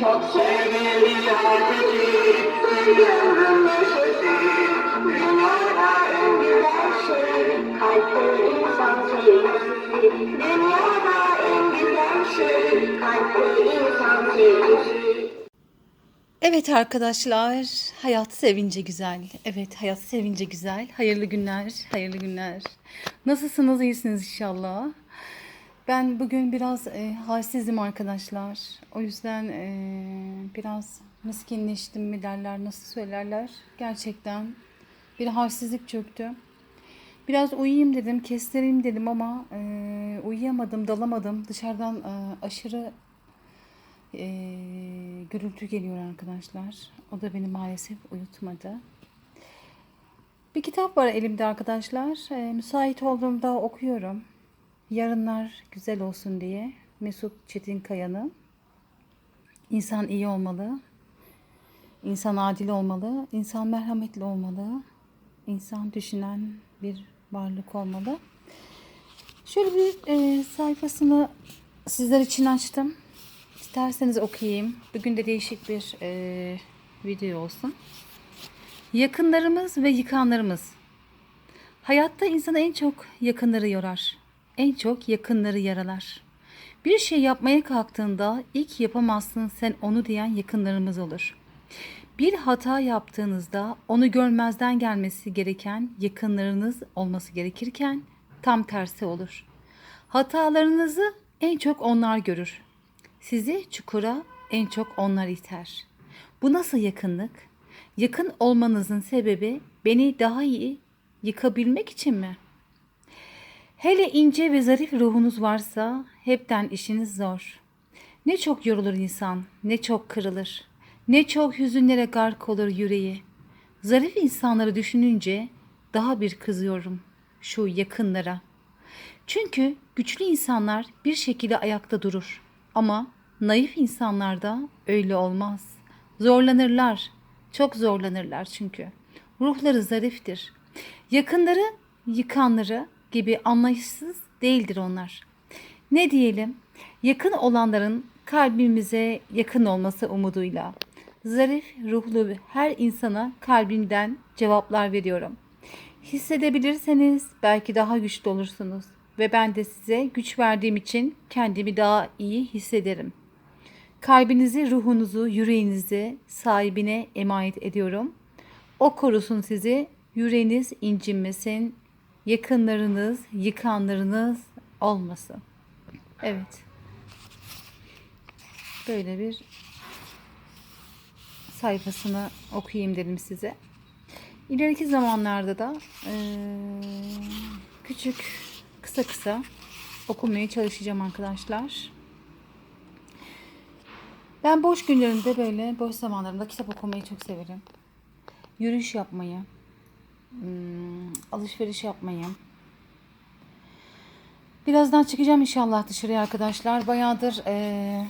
Çok sevgili herkesi Sevgilim neşesi Evet arkadaşlar, hayat sevince güzel. Evet, hayat sevince güzel. Hayırlı günler, hayırlı günler. Nasılsınız, iyisiniz inşallah. Ben bugün biraz e, halsizim arkadaşlar. O yüzden e, biraz miskinleştim mi derler, nasıl söylerler. Gerçekten bir halsizlik çöktü. Biraz uyuyayım dedim, kestireyim dedim ama e, uyuyamadım, dalamadım. Dışarıdan e, aşırı e, gürültü geliyor arkadaşlar. O da beni maalesef uyutmadı. Bir kitap var elimde arkadaşlar. E, müsait olduğumda okuyorum. Yarınlar güzel olsun diye. Mesut Çetinkaya'nın. İnsan iyi olmalı. İnsan adil olmalı. İnsan merhametli olmalı. İnsan düşünen bir varlık olmalı. Şöyle bir e, sayfasını sizler için açtım. İsterseniz okuyayım. Bugün de değişik bir e, video olsun. Yakınlarımız ve yıkanlarımız. Hayatta insanı en çok yakınları yorar. En çok yakınları yaralar. Bir şey yapmaya kalktığında ilk yapamazsın sen onu diyen yakınlarımız olur. Bir hata yaptığınızda onu görmezden gelmesi gereken yakınlarınız olması gerekirken tam tersi olur. Hatalarınızı en çok onlar görür. Sizi çukura en çok onlar iter. Bu nasıl yakınlık? Yakın olmanızın sebebi beni daha iyi yıkabilmek için mi? Hele ince ve zarif ruhunuz varsa hepten işiniz zor. Ne çok yorulur insan, ne çok kırılır. Ne çok hüzünlere gark olur yüreği. Zarif insanları düşününce daha bir kızıyorum şu yakınlara. Çünkü güçlü insanlar bir şekilde ayakta durur. Ama naif insanlarda öyle olmaz. Zorlanırlar. Çok zorlanırlar çünkü. Ruhları zariftir. Yakınları, yıkanları gibi anlayışsız değildir onlar. Ne diyelim? Yakın olanların kalbimize yakın olması umuduyla. Zarif ruhlu her insana kalbimden cevaplar veriyorum. Hissedebilirseniz belki daha güçlü olursunuz ve ben de size güç verdiğim için kendimi daha iyi hissederim. Kalbinizi, ruhunuzu, yüreğinizi sahibine emanet ediyorum. O korusun sizi, yüreğiniz incinmesin, yakınlarınız, yıkanlarınız olmasın. Evet. Böyle bir sayfasını okuyayım dedim size. İleriki zamanlarda da eee, küçük, kısa kısa okumaya çalışacağım arkadaşlar. Ben boş günlerimde böyle, boş zamanlarımda kitap okumayı çok severim. Yürüyüş yapmayı, hmm, alışveriş yapmayı. Birazdan çıkacağım inşallah dışarıya arkadaşlar. Bayağıdır eee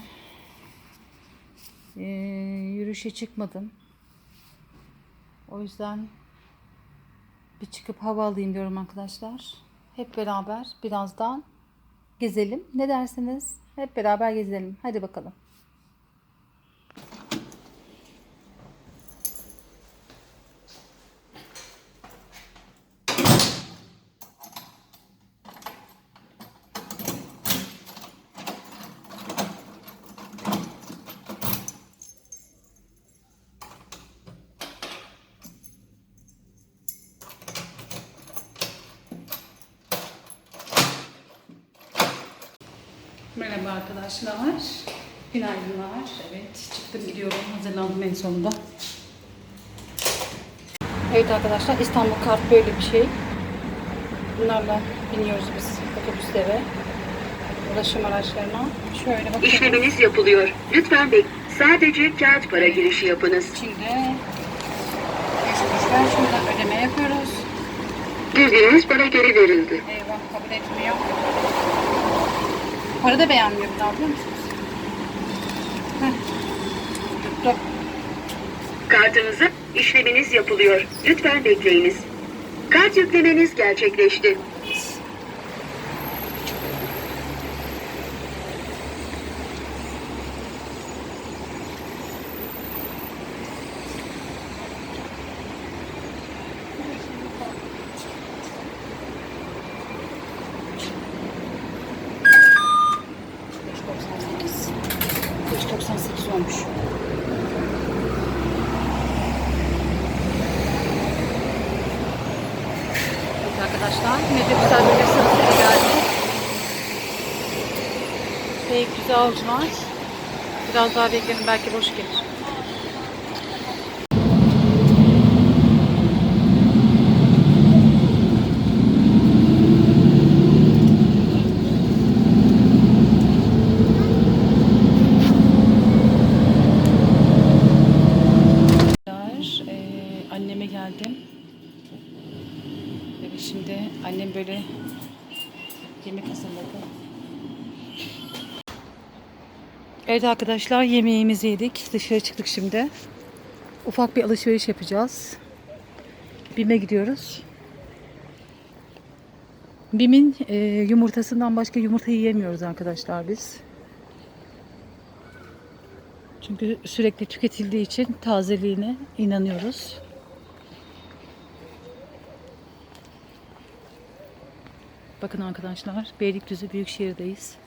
eee, yürüyüşe çıkmadım. O yüzden bir çıkıp hava alayım diyorum arkadaşlar. Hep beraber birazdan gezelim. Ne dersiniz? Hep beraber gezelim. Hadi bakalım. Arkadaşlar. Günaydınlar. Evet çıktım gidiyorum. Hazırlandım en sonunda. Evet arkadaşlar İstanbul kart böyle bir şey. Bunlarla biniyoruz biz otobüslere. Ulaşım araçlarına. Şöyle bakın. İşleminiz yapılıyor. Lütfen bek. Sadece kağıt para girişi yapınız. İçinde geçmişler şuradan ödeme yapıyoruz. Düdüğünüz bana geri verildi. Eyvah kabul etmiyor. Para da beğenmiyor bir daha biliyor musunuz? Tuttu. Kartınıza işleminiz yapılıyor. Lütfen bekleyiniz. Kart yüklemeniz gerçekleşti. Beş 98 olmuş. Evet arkadaşlar, Medyapısar böyle sırasıyla geldi. Beylikdüzü avcılar. Biraz daha belki boş gelir. Evet arkadaşlar yemeğimizi yedik. Dışarı çıktık şimdi. Ufak bir alışveriş yapacağız. BİM'e gidiyoruz. BİM'in eee, yumurtasından başka yumurta yiyemiyoruz arkadaşlar biz. Çünkü sürekli tüketildiği için tazeliğine inanıyoruz. Bakın arkadaşlar, Beylikdüzü Büyükşehir'deyiz.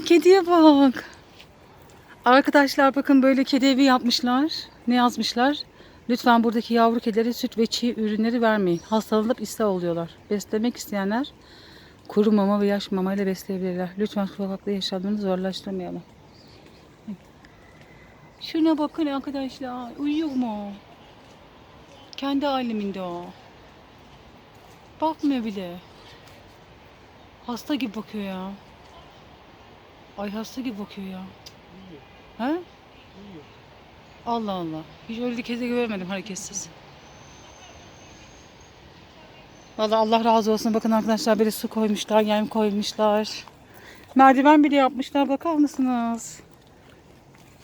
Kediye bak. Arkadaşlar bakın böyle kedi evi yapmışlar. Ne yazmışlar? Lütfen buradaki yavru kedilere süt ve çiğ ürünleri vermeyin. Hastalanıp ishal oluyorlar. Beslemek isteyenler kuru mama ve yaş mama ile besleyebilirler. Lütfen sokakta yaşamlarını zorlaştırmayalım. Şuna bakın arkadaşlar. Uyuyor mu? Kendi aleminde o. Bakmıyor bile. Hasta gibi bakıyor ya. Ay hasta gibi bakıyor ya. He? Allah Allah. Hiç öyle bir kedi görmedim hareketsiz. Vallahi Allah razı olsun. Bakın arkadaşlar böyle su koymuşlar, yem koymuşlar. Merdiven bile yapmışlar. Bakar mısınız?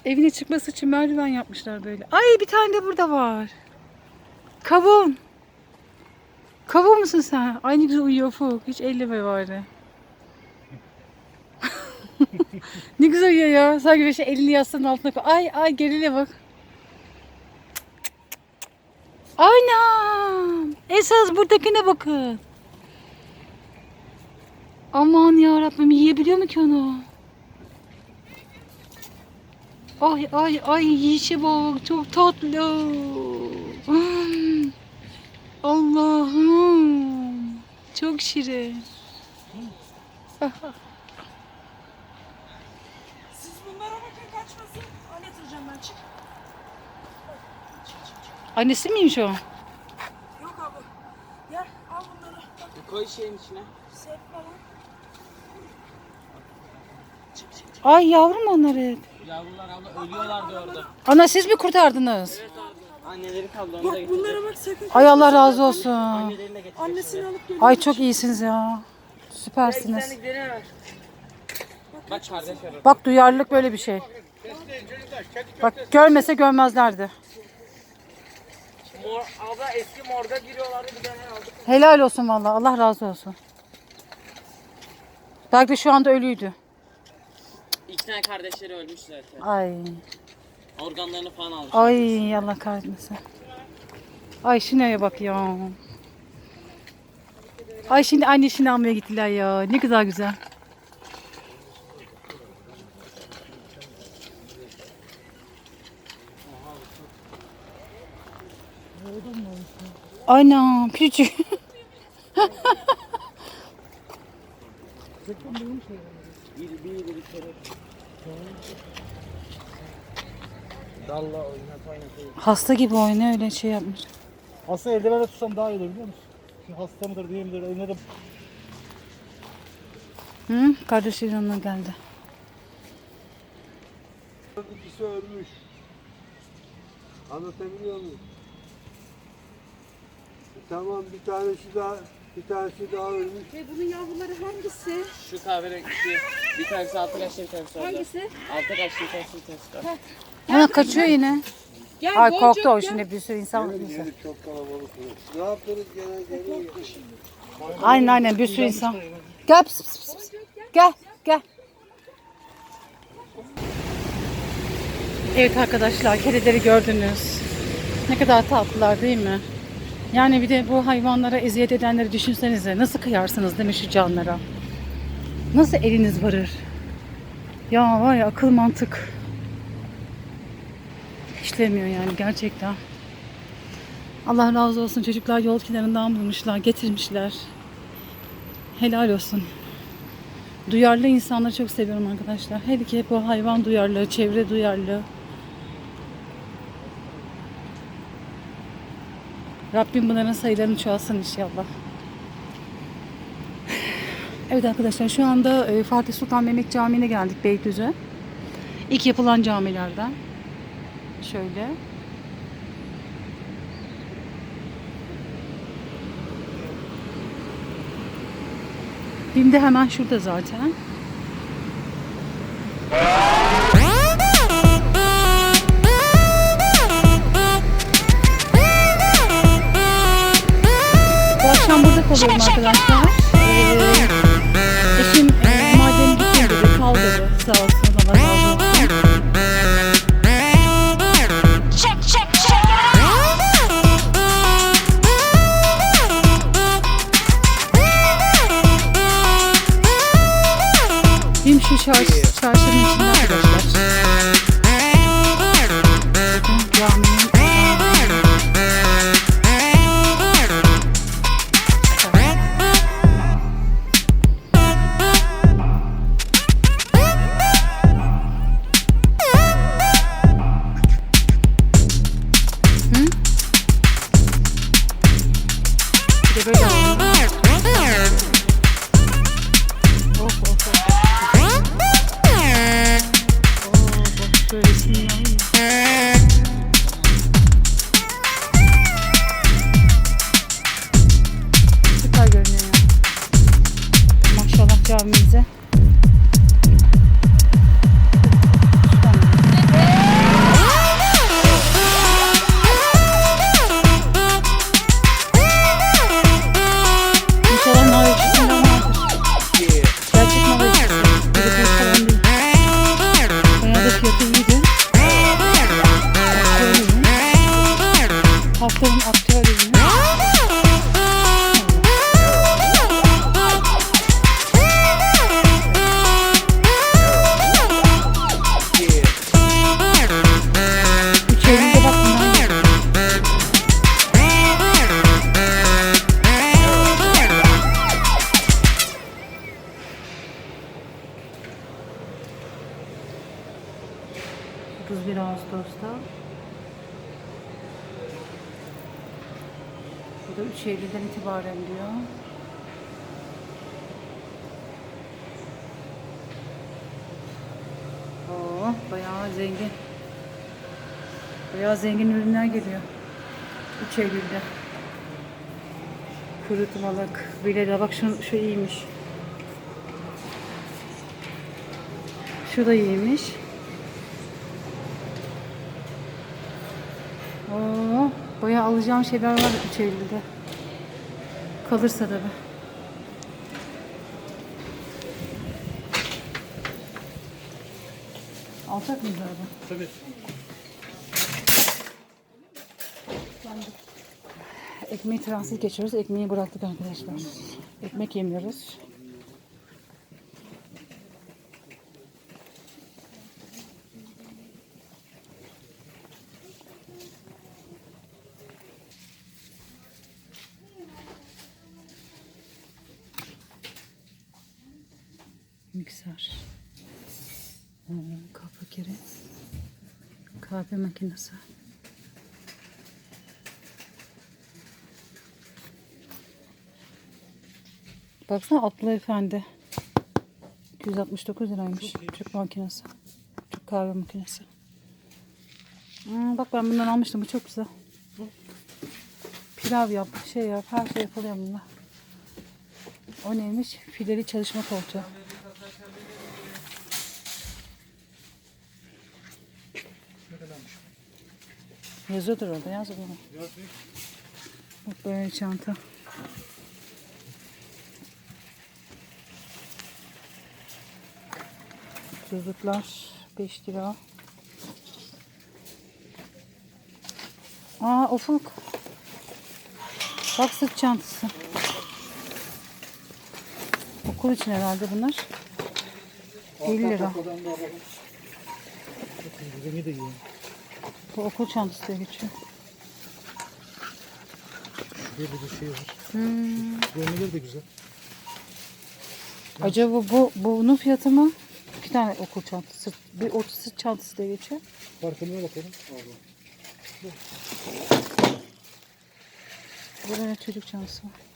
Evine çıkması için merdiven yapmışlar böyle. Ay bir tane de burada var. Kavun. Kavun musun sen? Ay ne güzel uyuyor Ufuk. Hiç elleme bari. Ne güzel uyuyor ya. Sanki bir şey elini yastığın altına koy. Ay ay gerile bak. Anam. Esas buradakine bakın. Aman ya Rabbim yiyebiliyor mu ki onu? Ay ay ay yiyişe bak çok tatlı. Hmm. Allah'ım. Çok şirin. Siz bunlara bakın kaçmasın. Anlatacağım ben çık. Annesi miymiş o? Yok abi. Gel al bunları. Bak Koy şeyin içine. sev falan. Çık çık çık. Ay yavrum onlar hep. Yavrular abla ölüyorlardı orada. Ana siz mi kurtardınız? Anneleri kaldı onu Bak bunlara bak sakın. Ay Allah razı olsun. Annelerini de. Annesini alıp geliyor. Ay çok iyisiniz ya. Süpersiniz. Bak kardeş. Bak duyarlılık böyle bir şey. Bak görmese görmezlerdi. Mor, abla eski morga giriyorlardı bir tane aldık. Helal olsun vallahi. Allah razı olsun. Belki de şu anda ölüydü. İki tane kardeşleri ölmüş zaten. Ay. Organlarını falan almış. Ay Allah kahretmesin. Ay şunaya bak ya. Ay şimdi annesini almaya gittiler ya. Ne güzel güzel. Aynen küçük. Dalla oynat oynat. Hasta gibi oynuyor öyle şey yapmış. Aslında eldivenle tutsam daha iyi olur biliyor musun? Şimdi hasta mıdır değil midir eline de Hı? Kardeşi yanına geldi. İkisi ölmüş. Anlatabiliyor muyum? E, Tamam bir tanesi daha bir tanesi daha ölmüş. Ve bunun yavruları hangisi? Şu kahverengi bir tanesi altı kaçta bir tanesi orada. Hangisi? Altı kaçta bir tanesi bir tanesi orada. Ama kaçıyor yine. Gel Ay Boncuk, korktu o gel. şimdi bir sürü insan. Yeri, yeri çok kalabalık. Ne yaptınız gene geliyor. Aynen aynen bir sürü insan. Gel pıs pıs pıs, pıs. Gel gel. Evet arkadaşlar kedileri gördünüz. Ne kadar tatlılar değil mi? Yani bir de bu hayvanlara eziyet edenleri düşünsenize. Nasıl kıyarsınız demiş şu canlara. Nasıl eliniz varır? Ya var ya akıl mantık. İşlemiyor yani gerçekten. Allah razı olsun çocuklar yol kenarından bulmuşlar, getirmişler. Helal olsun. Duyarlı insanları çok seviyorum arkadaşlar. Hele ki bu hayvan duyarlı, çevre duyarlı. Rabbim bunların sayılarını çoğalsın inşallah. Evet arkadaşlar şu anda e, Fatih Sultan Mehmet Camii'ne geldik Beylikdüzü. İlk yapılan camilerden. Şöyle. Bim de hemen şurada zaten. Akşam burada kalıyorum arkadaşlar. Camimize. Eylül'den itibaren diyor. Oo, bayağı zengin. Bayağı zengin ürünler geliyor. 3 Eylül'de. Kurutmalık. Bile de bak şu, şu iyiymiş. Şu da iyiymiş. Oo, bayağı alacağım şeyler var 3 Eylül'de. Kalırsa tabii. Alacak mıyız araba? Tabii. Ekmeği transit geçiyoruz. Ekmeği bıraktık arkadaşlar. Ekmek yemiyoruz. Mikser. Hmm, Kahve kere. Kahve makinesi. Baksana Abdullah Efendi. 269 liraymış. Türk makinesi. Çok kahve makinesi. Hmm, bak ben bundan almıştım. Bu çok güzel. Pilav yap, şey yap. Her şey yapılıyor bununla. O neymiş? Fileli çalışma koltuğu. Yazıyordur orada. Yaz bunu. Bak böyle çanta. Gözlükler 5 lira. Aa ufuk. Bak sırt çantası. Okul için herhalde bunlar. 50 lira. Bu okul çantası diye geçiyor. Şurada bir şey var. Hmm. Rengileri de güzel. Acaba bu bunun fiyatı mı? İki tane okul çantası. Bir otu sırt çantası diye geçiyor. Farkına bakalım. Burada ne çocuk çantası var.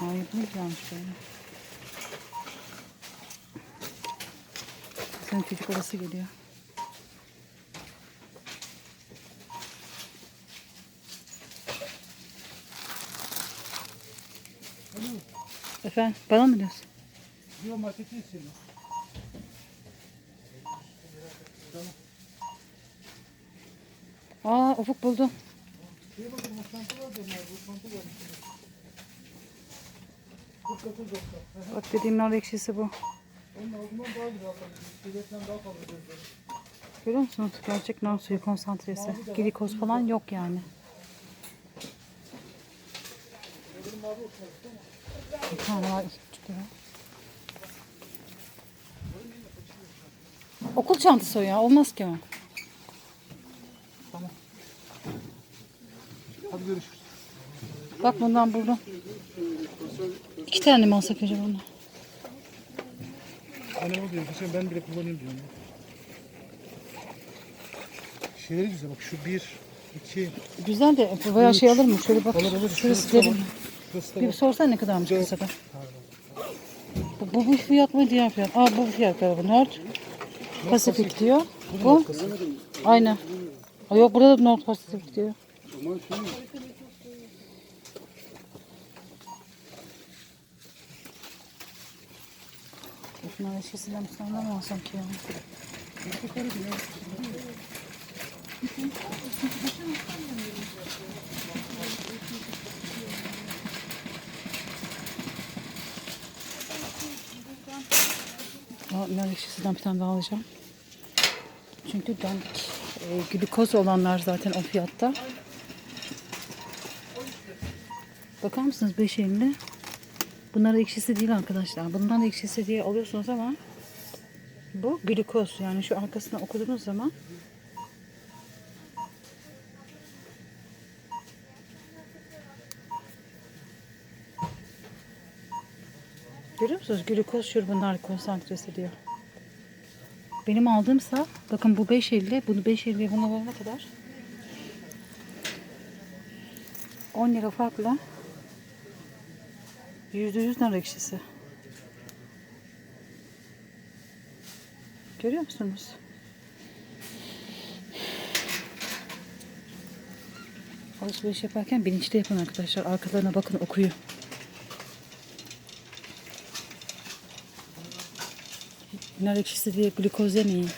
Ay bu güzelmiş böyle. Senin çocuk arası geliyor. Efendim bana mı diyorsun? Diyor marketi istiyorum. Aa ufuk buldum. Şeye bakın o çanta var da onlar. Bu çanta var. 49 doktor. Bak dediğim nar ekşisi bu. Onun altından daha güzel. Şirketten daha fazla gözleri. Görüyor musunuz? Gerçek nar suyu konsantresi. Glikoz falan yok yani. Bir tane var iki buçuk lira. Okul çantası o ya. Olmaz ki o. Hadi görüşürüz. Bak bundan buldum. İki tane mi alsak acaba bunu? Annem o diyor. Geçen ben bile kullanayım diyorum. Şeyleri güzel bak şu bir, iki, Güzel de bayağı şey alır mı? Şöyle bak. Alır, alır. Şurası Şurası derin. tamam. şurası da Bir var. sorsana ne kadarmış kasada. Bu, bu, bu fiyat mı diğer fiyat? Aa bu fiyat galiba. North Pacific diyor. Bu? Aynen. Aa, yok burada da North Pacific diyor. Bunlar eşkisinden bir tane mi alsam ki ya? Nar bir tane daha alacağım. Çünkü dandik. E, glikoz olanlar zaten o fiyatta. Bakar mısınız 5.50? Bunlar ekşisi değil arkadaşlar. Bundan ekşisi diye alıyorsunuz ama bu glikoz. Yani şu arkasına okuduğunuz zaman Görüyor musunuz? Glikoz şurubundan konsantresi diyor. Benim aldığımsa bakın bu 5.50 bunu 5.50'ye buna verene kadar 10 lira farkla %100 nar ekşisi. Görüyor musunuz? Alışveriş yaparken bilinçli yapın arkadaşlar. Arkalarına bakın okuyor. Nar ekşisi diye glikoz yemeyin.